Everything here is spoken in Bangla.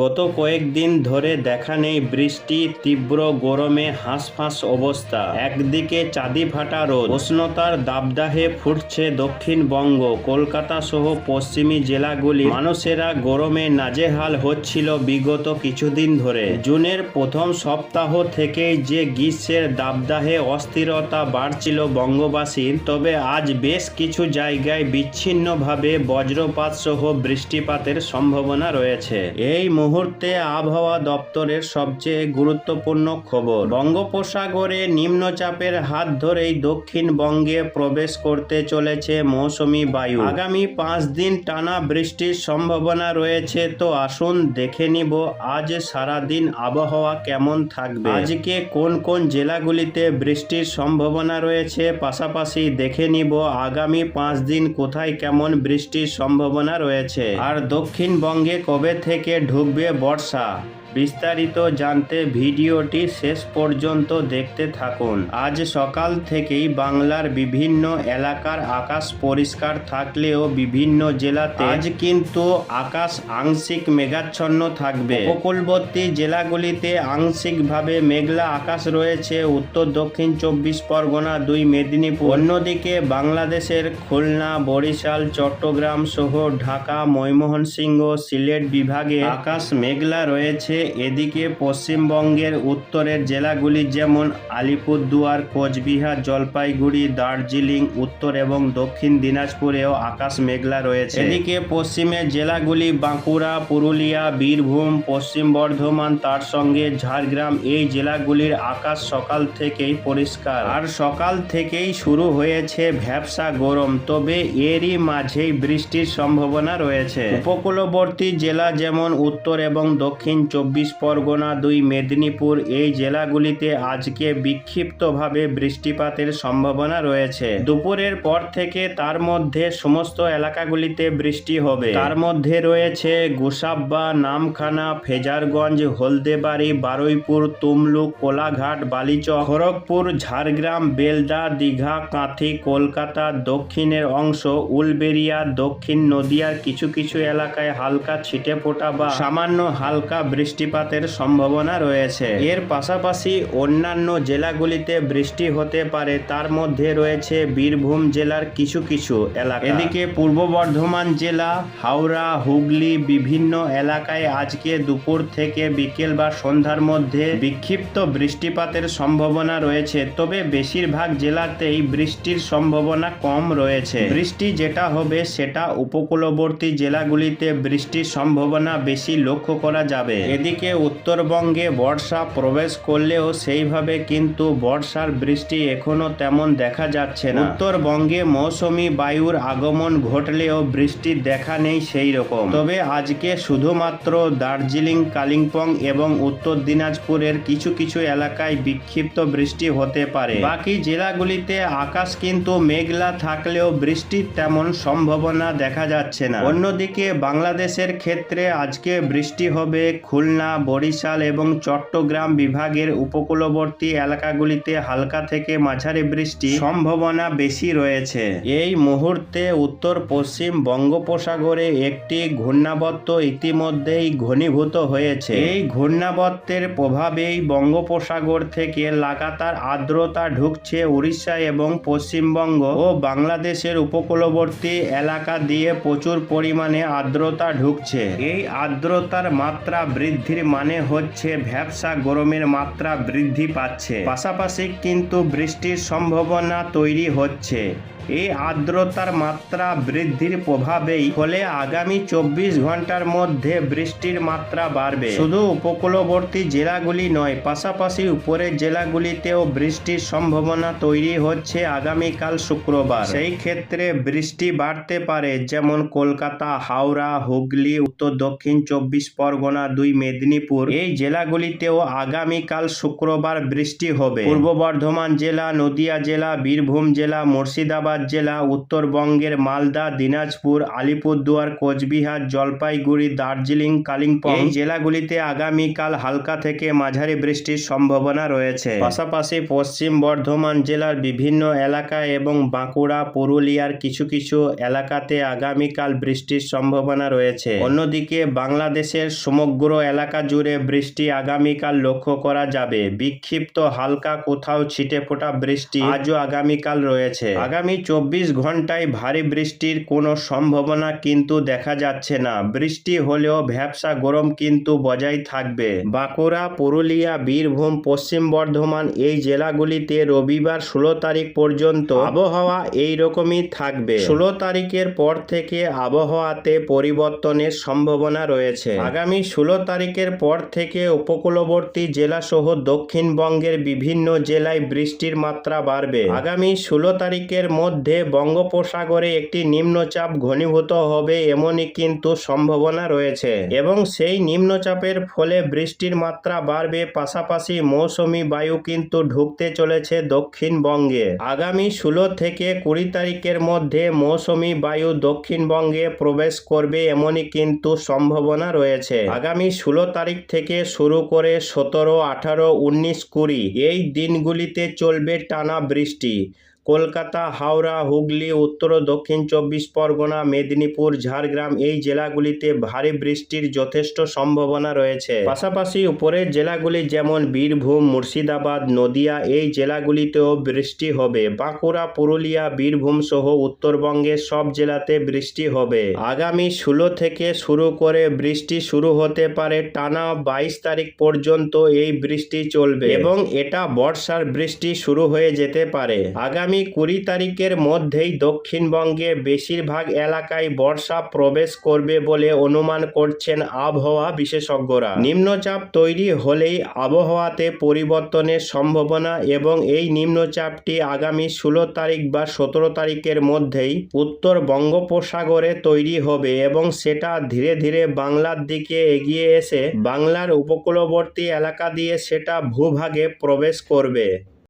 গত কয়েকদিন ধরে দেখা নেই বৃষ্টি, তীব্র গরমে হাঁসফাঁস অবস্থা। একদিকে চাঁদি ফাটা রোদ, উষ্ণতার দাবদাহে ফুটছে দক্ষিণবঙ্গ কলকাতা সহ পশ্চিমী জেলাগুলি। মানুষেরা গরমে নাজেহাল হচ্ছিল বিগত কিছুদিন ধরে। জুনের প্রথম সপ্তাহ থেকেই যে গ্রীষ্মের দাবদাহে অস্থিরতা বাড়ছিল বঙ্গবাসীর, তবে আজ বেশ কিছু জায়গায় বিচ্ছিন্নভাবে বজ্রপাত সহ বৃষ্টিপাতের সম্ভাবনা রয়েছে। এই মুহূর্তে আবহাওয়া দপ্তরের সবচেয়ে গুরুত্বপূর্ণ খবর। বঙ্গোপসাগরে নিম্নচাপের হাত ধরেই দক্ষিণবঙ্গে প্রবেশ করতে চলেছে মৌসুমি বায়ু। আগামী পাঁচ দিন টানা বৃষ্টির সম্ভাবনা রয়েছে তো আসুন দেখে নিব আজ সারাদিন আবহাওয়া কেমন থাকবে। আজকে কোন কোন জেলাগুলিতে বৃষ্টির সম্ভাবনা রয়েছে পাশাপাশি দেখে নিব আগামী পাঁচ দিন কোথায় কেমন বৃষ্টির সম্ভাবনা রয়েছে। আর দক্ষিণবঙ্গে কবে থেকে ঢুকবে বর্ষা বিস্তারিত জানতে ভিডিওটি শেষ পর্যন্ত দেখতে থাকুন। আজ সকাল থেকেই বাংলার বিভিন্ন এলাকার আকাশ পরিষ্কার থাকলেও বিভিন্ন জেলাতে আজ কিন্তু আকাশ আংশিক মেঘাচ্ছন্ন থাকবে। উপকূলবর্তী জেলাগুলিতে আংশিকভাবে মেঘলা আকাশ রয়েছে। উত্তর, দক্ষিণ চব্বিশ পরগনা, দুই মেদিনীপুর। অন্যদিকে বাংলাদেশের খুলনা, বরিশাল, চট্টগ্রাম সহ ঢাকা, ময়মনসিংহ, সিলেট বিভাগে আকাশ মেঘলা রয়েছে। এদিকে পশ্চিমবঙ্গের উত্তরের জেলাগুলি যেমন আলিপুরদুয়ার, কোচবিহার, জলপাইগুড়ি, দার্জিলিং, উত্তর এবং দক্ষিণ দিনাজপুরেও আকাশ মেঘলা রয়েছে। এদিকে পশ্চিমের জেলাগুলি বাঁকুড়া, পুরুলিয়া, বীরভূম, পশ্চিম বর্ধমান, তার সঙ্গে ঝাড়গ্রাম, এই জেলাগুলির আকাশ সকাল থেকেই পরিষ্কার। আর সকাল থেকেই শুরু হয়েছে ভ্যাবসা গরম, তবে এরই মাঝেই বৃষ্টির সম্ভাবনা রয়েছে। উপকূলবর্তী জেলা যেমন উত্তর এবং দক্ষিণ চব্বিশ পরগনা, দুই মেদিনীপুর, এই জেলাগুলিতে আজকে বিক্ষিপ্তভাবে বৃষ্টিপাতের সম্ভাবনা রয়েছে। দুপুরের পর থেকে তার মধ্যে সমস্ত এলাকাগুলিতে বৃষ্টি হবে। তার মধ্যে রয়েছে গোসাব্বা, নামখানা, ফেজারগঞ্জ, হলদেবাড়ি, বারুইপুর, তুমলুক, কোলাঘাট, বালিচক, খড়গপুর, ঝাড়গ্রাম, বেলদা, দীঘা, কাঁথি, কলকাতা, দক্ষিণের অংশ, উলবেরিয়া, দক্ষিণ নদিয়ার কিছু কিছু এলাকায় হালকা ছিটে ফোটা বা সামান্য হালকা বৃষ্টিপাতের সম্ভাবনা রয়েছে। এর পাশাপাশি অন্যান্য জেলাগুলিতে বৃষ্টি হতে পারে, তার মধ্যে রয়েছে বীরভূম জেলার কিছু কিছু এলাকা। এদিকে পূর্ব বর্ধমান জেলা, হাওড়া, হুগলি বিভিন্ন এলাকায় আজকে দুপুর থেকে বিকেল বা সন্ধ্যার মধ্যে বিক্ষিপ্ত বৃষ্টিপাতের সম্ভাবনা রয়েছে। তবে বেশিরভাগ জেলাতেই বৃষ্টির সম্ভাবনা কম রয়েছে। বৃষ্টি যেটা হবে সেটা উপকূলবর্তী জেলাগুলিতে বৃষ্টির সম্ভাবনা বেশি লক্ষ্য করা যাবে। এদিকে উত্তরবঙ্গে বর্ষা প্রবেশ করলেও সেইভাবে কিন্তু বর্ষার বৃষ্টি এখনও তেমন দেখা যাচ্ছে না। উত্তরবঙ্গে মৌসুমি বায়ুর আগমন ঘটলেও বৃষ্টির দেখা নেই সেই রকম তবে আজকে শুধুমাত্র দার্জিলিং, কালিম্পং এবং উত্তর দিনাজপুরের কিছু কিছু এলাকায় বিক্ষিপ্ত বৃষ্টি হতে পারে। বাকি জেলাগুলিতে আকাশ কিন্তু মেঘলা থাকলেও বৃষ্টির তেমন সম্ভাবনা দেখা যাচ্ছে না। অন্যদিকে বাংলাদেশের ক্ষেত্রে আজকে বৃষ্টি হবে খুলনা বরিশাল এবং চট্টগ্রাম বিভাগের উপকূলবর্তী এলাকাগুলিতে হালকা থেকে মাঝারি বৃষ্টি সম্ভাবনা বেশি রয়েছে। এই মুহূর্তে উত্তর পশ্চিম বঙ্গোপসাগরে একটি ঘূর্ণাবর্ত ইতিমধ্যেই ঘনীভূত হয়েছে। এই ঘূর্ণাবর্তের প্রভাবেই বঙ্গোপসাগর থেকে লাগাতার আর্দ্রতা ঢুকছে উড়িষ্যা এবং পশ্চিমবঙ্গ ও বাংলাদেশের উপকূলবর্তী এলাকা দিয়ে প্রচুর পরিমাণে আর্দ্রতা ঢুকছে। এই আর্দ্রতার মাত্রা বৃদ্ধির মানে হচ্ছে ভ্যাবসা গরমের মাত্রা বৃদ্ধি পাচ্ছে। পাশাপাশি কিন্তু বৃষ্টির সম্ভাবনা তৈরি হচ্ছে। এই আর্দ্রতার মাত্রা বৃদ্ধির প্রভাবেই ফলে আগামী চব্বিশ ঘণ্টার মধ্যে বৃষ্টির মাত্রা বাড়বে। শুধু উপকূলবর্তী জেলাগুলি নয়, পাশাপাশি উপরের জেলাগুলিতেও বৃষ্টির সম্ভাবনা তৈরি হচ্ছে আগামীকাল শুক্রবার। সেই ক্ষেত্রে বৃষ্টি বাড়তে পারে, যেমন কলকাতা, হাওড়া, হুগলি, উত্তর দক্ষিণ চব্বিশ পরগনা দুই মেদিনীপুর। এই জেলাগুলিতেও আগামীকাল শুক্রবার বৃষ্টি হবে। পূর্ব বর্ধমান জেলা নদিয়া জেলা বীরভূম জেলা মুর্শিদাবাদ জেলা উত্তরবঙ্গের মালদা দিনাজপুর আলিপুরদুয়ার কোচবিহার জলপাইগুড়ি দার্জিলিং কালিম্পং এই জেলাগুলিতে আগামীকাল হালকা থেকে মাঝারি বৃষ্টির সম্ভাবনা রয়েছে। পাশাপাশি পশ্চিম বর্ধমান জেলার বিভিন্ন এলাকা এবং বাঁকুড়া পুরুলিয়ার কিছু কিছু এলাকাতে আগামীকাল বৃষ্টির সম্ভাবনা রয়েছে। অন্যদিকে বাংলাদেশের সমগ্র এলাকা জুড়ে বৃষ্টি আগামীকাল লক্ষ্য করা যাবে। বিক্ষিপ্ত হালকা কোথাও ছিটে ফোটা বৃষ্টি আজও আগামীকাল রয়েছে। আগামী চব্বিশ ঘন্টায় ভারী বৃষ্টির কোনো সম্ভাবনা কিন্তু দেখা যাচ্ছে না। বৃষ্টি হলেও ভ্যাবসা গরম কিন্তু বজায় থাকবে। বাঁকুড়া, পুরুলিয়া, বীরভূম, পশ্চিম বর্ধমান এই জেলাগুলিতে রবিবার ষোলো তারিখ পর্যন্ত আবহাওয়া এই রকমই থাকবে। ষোলো তারিখের পর থেকে আবহাওয়াতে পরিবর্তনের সম্ভাবনা রয়েছে। আগামী ষোলো তারিখের পর থেকে উপকূলবর্তী জেলা সহ দক্ষিণবঙ্গের বিভিন্ন জেলায় বৃষ্টির মাত্রা বাড়বে। আগামী ষোলো তারিখের মধ্যে বঙ্গোপসাগরে একটি নিম্নচাপ ঘনীভূত হবে এমনই কিন্তু সম্ভাবনা রয়েছে। এবং সেই নিম্নচাপের ফলে বৃষ্টির মাত্রা বাড়বে, পাশাপাশি মৌসুমি বায়ু কিন্তু ঢুকতে চলেছে দক্ষিণবঙ্গে। আগামী ষোলো থেকে কুড়ি তারিখের মধ্যে মৌসুমি বায়ু দক্ষিণবঙ্গে প্রবেশ করবে এমনই কিন্তু সম্ভাবনা রয়েছে। আগামী ষোলো তারিখ থেকে শুরু করে সতেরো আঠারো উনিশ কুড়ি এই দিনগুলিতে চলবে টানা বৃষ্টি। কলকাতা, হাওড়া, হুগলি, উত্তর দক্ষিণ চব্বিশ পরগনা, মেদিনীপুর, ঝাড়গ্রাম এই জেলাগুলিতে ভারী বৃষ্টির যথেষ্ট সম্ভাবনা রয়েছে। পাশাপাশি উপরের জেলাগুলি যেমন বীরভূম, মুর্শিদাবাদ, নদিয়া এই জেলাগুলিতেও বৃষ্টি হবে। বাঁকুড়া, পুরুলিয়া, বীরভূম সহ উত্তরবঙ্গের সব জেলাতে বৃষ্টি হবে। আগামী ষোলো থেকে শুরু করে বৃষ্টি শুরু হতে পারে টানা বাইশ তারিখ পর্যন্ত এই বৃষ্টি চলবে এবং এটা বর্ষার বৃষ্টি শুরু হয়ে যেতে পারে। আগামী কুড়ি তারিখের মধ্যেই দক্ষিণবঙ্গে বেশিরভাগ এলাকায় বর্ষা প্রবেশ করবে বলে অনুমান করছেন আবহাওয়া বিশেষজ্ঞরা। নিম্নচাপ তৈরি হলেই আবহাওয়াতে পরিবর্তনের সম্ভাবনা এবং এই নিম্নচাপটি আগামী ষোলো তারিখ বা সতেরো তারিখের মধ্যেই উত্তর বঙ্গোপসাগরে তৈরি হবে এবং সেটা ধীরে ধীরে বাংলার দিকে এগিয়ে এসে বাংলার উপকূলবর্তী এলাকা দিয়ে সেটা ভূভাগে প্রবেশ করবে।